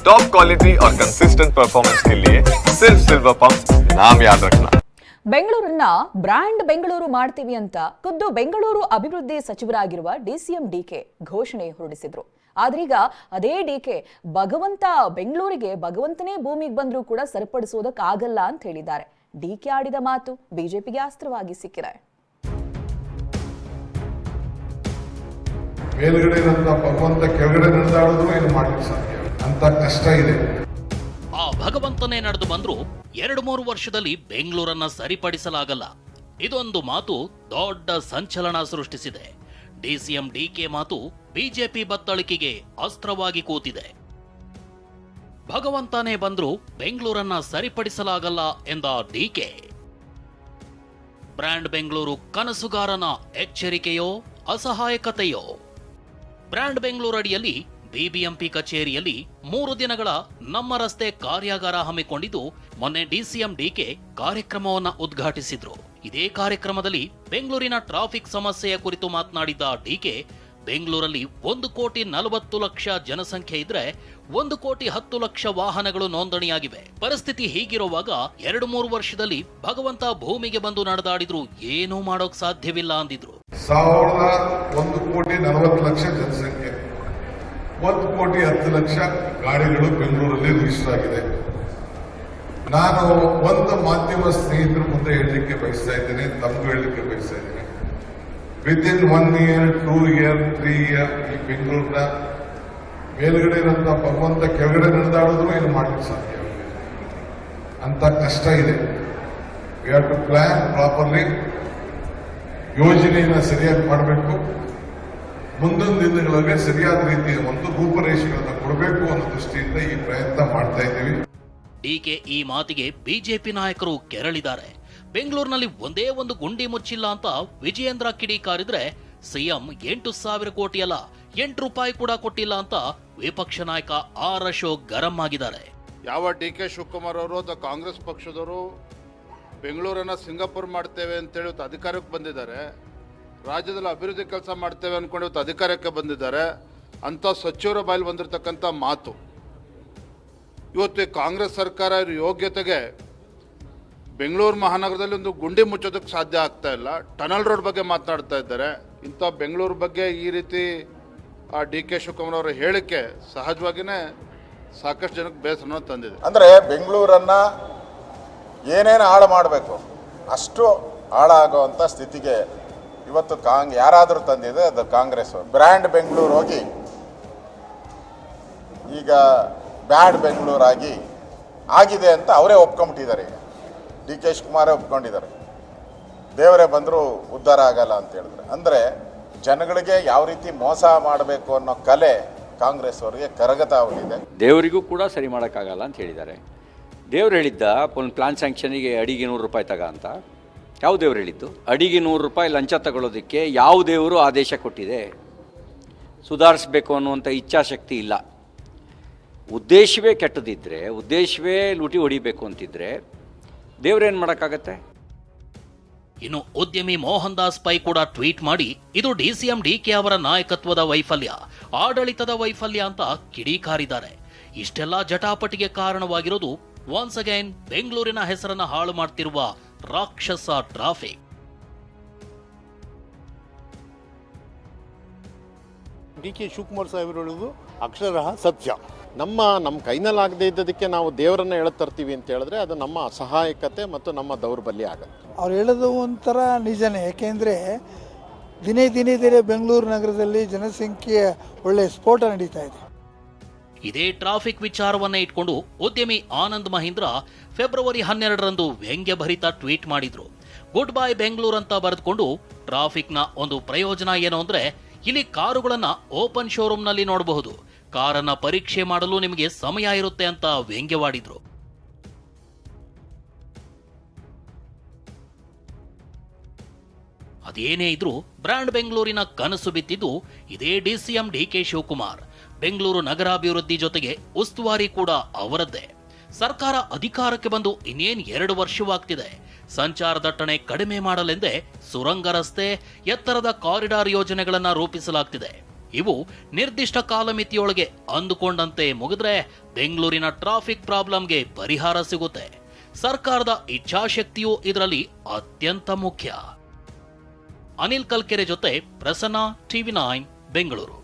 Top quality और consistent performance के लिए सिर्फ सिल्वर पंप नाम याद रखना ಬೆಂಗಳೂರನ್ನ ಬ್ರ್ಯಾಂಡ್ ಬೆಂಗಳೂರು ಮಾಡ್ತೀವಿ ಅಂತ ಖುದ್ದು ಬೆಂಗಳೂರು ಅಭಿವೃದ್ಧಿ ಸಚಿವರಾಗಿರುವ ಡಿಸಿಎಂ ಡಿಕೆ ಘೋಷಣೆ ಹೊರಡಿಸಿದ್ರು ಆದ್ರೀಗ ಅದೇ ಡಿಕೆ ಭಗವಂತ ಬೆಂಗಳೂರಿಗೆ ಭಗವಂತನೇ ಭೂಮಿಗೆ ಬಂದ್ರೂ ಕೂಡ ಸರಿಪಡಿಸೋದಕ್ಕಾಗಲ್ಲ ಅಂತ ಹೇಳಿದ್ದಾರೆ ಡಿಕೆ ಆಡಿದ ಮಾತು ಬಿಜೆಪಿಗೆ ಅಸ್ತ್ರವಾಗಿ ಸಿಕ್ಕಿದೆ ಮೇಲ್ಗಡೆ ಇರೋಂಥ ಭಗವಂತ ಕೆಳಗಡೆ ನಡೆದಾಡಿದ್ರು ಏನು ಮಾಡ್ಲಿಕ್ಕೆ ಸಾಧ್ಯ ಅಂತ ಕಷ್ಟ ಇದೆ. ಆ ಭಗವಂತನೇ ನಡೆದು ಬಂದ್ರು ಎರಡು ಮೂರು ವರ್ಷದಲ್ಲಿ ಬೆಂಗಳೂರನ್ನ ಸರಿಪಡಿಸಲಾಗಲ್ಲ. ಇದೊಂದು ಮಾತು ದೊಡ್ಡ ಸಂಚಲನ ಸೃಷ್ಟಿಸಿದೆ. ಡಿಸಿಎಂ ಡಿಕೆ ಮಾತು ಬಿಜೆಪಿ ಬತ್ತಳಿಕೆಗೆ ಅಸ್ತ್ರವಾಗಿ ಕೂತಿದೆ. ಭಗವಂತನೇ ಬಂದ್ರು ಬೆಂಗಳೂರನ್ನ ಸರಿಪಡಿಸಲಾಗಲ್ಲ ಎಂದ ಡಿಕೆ ಬ್ರ್ಯಾಂಡ್ ಬೆಂಗಳೂರು ಕನಸುಗಾರನ ಎಚ್ಚರಿಕೆಯೋ, ಅಸಹಾಯಕತೆಯೋ? ಬ್ರ್ಯಾಂಡ್ ಬೆಂಗಳೂರು ಅಡಿಯಲ್ಲಿ ಬಿಬಿಎಂಪಿ ಕಚೇರಿಯಲ್ಲಿ ಮೂರು ದಿನಗಳ ನಮ್ಮ ರಸ್ತೆ ಕಾರ್ಯಾಗಾರ ಹಮ್ಮಿಕೊಂಡಿದ್ದು, ಮೊನ್ನೆ ಡಿಸಿಎಂ ಡಿಕೆ ಕಾರ್ಯಕ್ರಮವನ್ನ ಉದ್ಘಾಟಿಸಿದ್ರು. ಇದೇ ಕಾರ್ಯಕ್ರಮದಲ್ಲಿ ಬೆಂಗಳೂರಿನ ಟ್ರಾಫಿಕ್ ಸಮಸ್ಯೆಯ ಕುರಿತು ಮಾತನಾಡಿದ ಡಿಕೆ, ಬೆಂಗಳೂರಲ್ಲಿ ಒಂದು ಕೋಟಿ ನಲವತ್ತು ಲಕ್ಷ ಜನಸಂಖ್ಯೆ ಇದ್ರೆ ಒಂದು ಕೋಟಿ ಹತ್ತು ಲಕ್ಷ ವಾಹನಗಳು ನೋಂದಣಿಯಾಗಿವೆ. ಪರಿಸ್ಥಿತಿ ಹೀಗಿರುವಾಗ ಎರಡು ಮೂರು ವರ್ಷದಲ್ಲಿ ಭಗವಂತ ಭೂಮಿಗೆ ಬಂದು ನಡೆದಾಡಿದ್ರು, ಏನೂ ಮಾಡೋಕ್ ಸಾಧ್ಯವಿಲ್ಲ ಅಂದಿದ್ರು. ಸಾವಿರದ ಒಂದು ಕೋಟಿ ನಲವತ್ತು ಲಕ್ಷ ಜನಸಂಖ್ಯೆ. ಒಂದು ಕೋಟಿ ಹತ್ತು ಲಕ್ಷ ಗಾಡಿಗಳು ಬೆಂಗಳೂರಲ್ಲಿ ರಿಜಿಸ್ಟರ್ ಆಗಿದೆ. ನಾನು ಒಂದು ಮಾಧ್ಯಮ ಸ್ನೇಹಿತರ ಮುಂದೆ ಹೇಳಲಿಕ್ಕೆ ಬಯಸ್ತಾ ಇದ್ದೇನೆ, ತಮಗೂ ಹೇಳಲಿಕ್ಕೆ ಬಯಸ್ತಾ ಇದ್ದೇನೆ. With in one year two year three year ಈ ಬೆಂಗಳೂರಿನ ಮೇಲ್ಗಡೆ ಇರೋಂಥ ಭಗವಂತ ಕೆಳಗಡೆ ನಡೆದಾಡಿದ್ರು ಏನು ಮಾಡಲಿಕ್ಕೆ ಸಾಧ್ಯ? ಅಂತ ಕಷ್ಟ ಇದೆ. We have to plan properly ಯೋಜನೆಯನ್ನು ಸರಿಯಾಗಿ ಮಾಡಬೇಕು. ಮುಂದೊಂದು ದಿನಗಳಲ್ಲಿ ಸರಿಯಾದ ರೀತಿಯ ಒಂದು ರೂಪರೇಷೆಗಳನ್ನು ಕೊಡಬೇಕು ಅನ್ನೋ ದೃಷ್ಟಿಯಿಂದ ಈ ಪ್ರಯತ್ನ ಮಾಡ್ತಾ ಇದ್ದೀವಿ. ಡಿಕೆ ಈ ಮಾತಿಗೆ ಬಿಜೆಪಿ ನಾಯಕರು ಕೆರಳಿದ್ದಾರೆ. ಬೆಂಗಳೂರಿನಲ್ಲಿ ಒಂದೇ ಒಂದು ಗುಂಡಿ ಮುಚ್ಚಿಲ್ಲ ಅಂತ ವಿಜಯೇಂದ್ರ ಕಿಡಿಕಾರಿದ್ರೆ ಸಿಎಂ ಎಂಟು ಸಾವಿರ ಕೋಟಿ ಅಲ್ಲ ಎಂಟು ರೂಪಾಯಿ ಕೂಡ ಕೊಟ್ಟಿಲ್ಲ ಅಂತ ವಿಪಕ್ಷ ನಾಯಕ ಆರ್ ಅಶೋಕ್ ಗರಂ ಆಗಿದ್ದಾರೆ. ಯಾವ ಡಿ ಕೆ ಶಿವಕುಮಾರ್ ಅವರು ಅಥವಾ ಕಾಂಗ್ರೆಸ್ ಪಕ್ಷದವರು ಬೆಂಗಳೂರನ್ನ ಸಿಂಗಾಪುರ್ ಮಾಡ್ತೇವೆ ಅಂತ ಹೇಳಿ ಅಧಿಕಾರಕ್ಕೆ ಬಂದಿದ್ದಾರೆ ರಾಜ್ಯದಲ್ಲಿ ಅಭಿವೃದ್ಧಿ ಕೆಲಸ ಮಾಡ್ತೇವೆ ಅಂದ್ಕೊಂಡು ಇವತ್ತು ಅಧಿಕಾರಕ್ಕೆ ಬಂದಿದ್ದಾರೆ. ಅಂಥ ಸಚಿವರ ಬಾಯಲ್ಲಿ ಬಂದಿರತಕ್ಕಂಥ ಮಾತು. ಇವತ್ತು ಕಾಂಗ್ರೆಸ್ ಸರ್ಕಾರ ಇವ್ರ ಯೋಗ್ಯತೆಗೆ ಬೆಂಗಳೂರು ಮಹಾನಗರದಲ್ಲಿ ಒಂದು ಗುಂಡಿ ಮುಚ್ಚೋದಕ್ಕೆ ಸಾಧ್ಯ ಆಗ್ತಾ ಇಲ್ಲ. ಟನಲ್ ರೋಡ್ ಬಗ್ಗೆ ಮಾತನಾಡ್ತಾ ಇದ್ದಾರೆ. ಇಂಥ ಬೆಂಗಳೂರು ಬಗ್ಗೆ ಈ ರೀತಿ ಆ ಡಿ ಕೆ ಶಿವಕುಮಾರ್ ಅವರ ಹೇಳಿಕೆ ಸಹಜವಾಗಿಯೇ ಸಾಕಷ್ಟು ಜನಕ್ಕೆ ಬೇಸರನ ತಂದಿದೆ. ಅಂದರೆ ಬೆಂಗಳೂರನ್ನು ಏನೇನು ಹಾಳು ಮಾಡಬೇಕು, ಅಷ್ಟು ಹಾಳಾಗುವಂಥ ಸ್ಥಿತಿಗೆ ಇವತ್ತು ಕಾಂಗ್, ಯಾರಾದರೂ ತಂದಿದೆ ಅದು ಕಾಂಗ್ರೆಸ್ ಬ್ರ್ಯಾಂಡ್ ಬೆಂಗಳೂರು ಹೋಗಿ, ಈಗ ಬ್ಯಾಡ್ ಬೆಂಗಳೂರಾಗಿ ಆಗಿದೆ ಅಂತ ಅವರೇ ಒಪ್ಕೊಂಬಿಟ್ಟಿದ್ದಾರೆ. ಈಗ ಡಿ ಕೆ ಶಿವಕುಮಾರೇ ಒಪ್ಕೊಂಡಿದ್ದಾರೆ. ದೇವರೇ ಬಂದರೂ ಉದ್ಧಾರ ಆಗಲ್ಲ ಅಂತ ಹೇಳಿದ್ರೆ. ಅಂದರೆ ಜನಗಳಿಗೆ ಯಾವ ರೀತಿ ಮೋಸ ಮಾಡಬೇಕು ಅನ್ನೋ ಕಲೆ ಕಾಂಗ್ರೆಸ್ ಅವರಿಗೆ ಕರಗತ ಹೋಗಿದೆ. ದೇವರಿಗೂ ಕೂಡ ಸರಿ ಮಾಡೋಕ್ಕಾಗಲ್ಲ ಅಂತ ಹೇಳಿದ್ದಾರೆ. ದೇವ್ರು ಹೇಳಿದ್ದ ಪ್ಲಾನ್ ಸ್ಯಾಂಕ್ಷನಿಗೆ ಅಡಿಗೆ ನೂರು ರೂಪಾಯಿ ತಗ ಅಂತ. ಯಾವ ದೇವ್ರು ಹೇಳಿದ್ದು? ಅಡಿಗೆ ನೂರು ರೂಪಾಯಿ ಲಂಚ ತಗೊಳ್ಳೋದಕ್ಕೆ ಯಾವ ದೇವರು ಆದೇಶ ಕೊಟ್ಟಿದೆ? ಸುಧಾರಿಸ್ಬೇಕು ಅನ್ನುವಂಥ ಇಚ್ಛಾಶಕ್ತಿ ಇಲ್ಲ. ಉದ್ದೇಶವೇ ಕೆಟ್ಟದಿದ್ದರೆ ಉದ್ದೇಶವೇ ಲೂಟಿ ಹೊಡಿಬೇಕು ಅಂತಿದ್ರೆ ದೇವ್ರೇನು ಮಾಡೋಕ್ಕಾಗತ್ತೆ? ಇನ್ನು ಉದ್ಯಮಿ ಮೋಹನ್ ದಾಸ್ ಪೈ ಕೂಡ ಟ್ವೀಟ್ ಮಾಡಿ, ಇದು ಡಿಸಿಎಂ ಡಿಕೆ ಅವರ ನಾಯಕತ್ವದ ವೈಫಲ್ಯ, ಆಡಳಿತದ ವೈಫಲ್ಯ ಅಂತ ಕಿಡಿಕಾರಿದ್ದಾರೆ. ಇಷ್ಟೆಲ್ಲ ಜಟಾಪಟಿಗೆ ಕಾರಣವಾಗಿರೋದು ಒನ್ಸ್ ಅಗೈನ್ ಬೆಂಗಳೂರಿನ ಹೆಸರನ್ನ ಹಾಳು ಮಾಡ್ತಿರುವ ರಾಕ್ಷಸ ಟ್ರಾಫಿಕ್. ಡಿ ಕೆ ಶಿವಕುಮಾರ್ ಸಾಹೇಬರು ಹೇಳೋದು ಅಕ್ಷರಃ ಸತ್ಯ. ನಮ್ಮ ನಮ್ಮ ಕೈನಲ್ಲಾಗದೇ ಇದ್ದದಕ್ಕೆ ನಾವು ದೇವರನ್ನ ಹೇಳ್ತರ್ತೀವಿ ತರ್ತೀವಿ ಅಂತ ಹೇಳಿದ್ರೆ ಅದು ನಮ್ಮ ಅಸಹಾಯಕತೆ ಮತ್ತು ನಮ್ಮ ದೌರ್ಬಲ್ಯ ಆಗುತ್ತೆ. ಅವ್ರು ಹೇಳೋದು ಒಂಥರ ನಿಜನೇ. ಯಾಕೆಂದರೆ ದಿನೇ ದಿನೇ ದಿನೇ ಬೆಂಗಳೂರು ನಗರದಲ್ಲಿ ಜನಸಂಖ್ಯೆ ಒಳ್ಳೆಯ ಸ್ಫೋಟ ನಡೀತಾ ಇದೆ. ಇದೇ ಟ್ರಾಫಿಕ್ ವಿಚಾರವನ್ನ ಇಟ್ಕೊಂಡು ಉದ್ಯಮಿ ಆನಂದ್ ಮಹೀಂದ್ರ ಫೆಬ್ರವರಿ ಹನ್ನೆರಡರಂದು ವ್ಯಂಗ್ಯಭರಿತ ಟ್ವೀಟ್ ಮಾಡಿದ್ರು. ಗುಡ್ ಬೈ ಬೆಂಗಳೂರು ಅಂತ ಬರೆದುಕೊಂಡು ಟ್ರಾಫಿಕ್ನ ಒಂದು ಪ್ರಯೋಜನ ಏನು ಅಂದ್ರೆ ಇಲ್ಲಿ ಕಾರುಗಳನ್ನ ಓಪನ್ ಶೋರೂಮ್ನಲ್ಲಿ ನೋಡಬಹುದು. ಕಾರನ್ನ ಪರೀಕ್ಷೆ ಮಾಡಲು ನಿಮಗೆ ಸಮಯ ಇರುತ್ತೆ ಅಂತ ವ್ಯಂಗ್ಯವಾಡಿದ್ರು. ಅದೇನೇ ಇದ್ರು ಬ್ರ್ಯಾಂಡ್ ಬೆಂಗಳೂರಿನ ಕನಸು ಬಿತ್ತಿದ್ದು ಇದೇ ಡಿಸಿಎಂ ಡಿಕೆ ಶಿವಕುಮಾರ್. ಬೆಂಗಳೂರು ನಗರಾಭಿವೃದ್ಧಿ ಜೊತೆಗೆ ಉಸ್ತುವಾರಿ ಕೂಡ ಅವರದ್ದೇ. ಸರ್ಕಾರ ಅಧಿಕಾರಕ್ಕೆ ಬಂದು ಇನ್ನೇನ್ ಎರಡು ವರ್ಷವಾಗ್ತಿದೆ. ಸಂಚಾರ ದಟ್ಟಣೆ ಕಡಿಮೆ ಮಾಡಲೆಂದೇ ಸುರಂಗ ರಸ್ತೆ, ಎತ್ತರದ ಕಾರಿಡಾರ್ ಯೋಜನೆಗಳನ್ನ ರೂಪಿಸಲಾಗ್ತಿದೆ. ಇವು ನಿರ್ದಿಷ್ಟ ಕಾಲಮಿತಿಯೊಳಗೆ ಅಂದುಕೊಂಡಂತೆ ಮುಗಿದ್ರೆ ಬೆಂಗಳೂರಿನ ಟ್ರಾಫಿಕ್ ಪ್ರಾಬ್ಲಮ್ಗೆ ಪರಿಹಾರ ಸಿಗುತ್ತೆ. ಸರ್ಕಾರದ ಇಚ್ಛಾಶಕ್ತಿಯೂ ಇದರಲ್ಲಿ ಅತ್ಯಂತ ಮುಖ್ಯ. ಅನಿಲ್ ಕಲ್ಕೆರೆ ಜೊತೆ ಪ್ರಸನ್ನ, ಟಿವಿ ನೈನ್, ಬೆಂಗಳೂರು.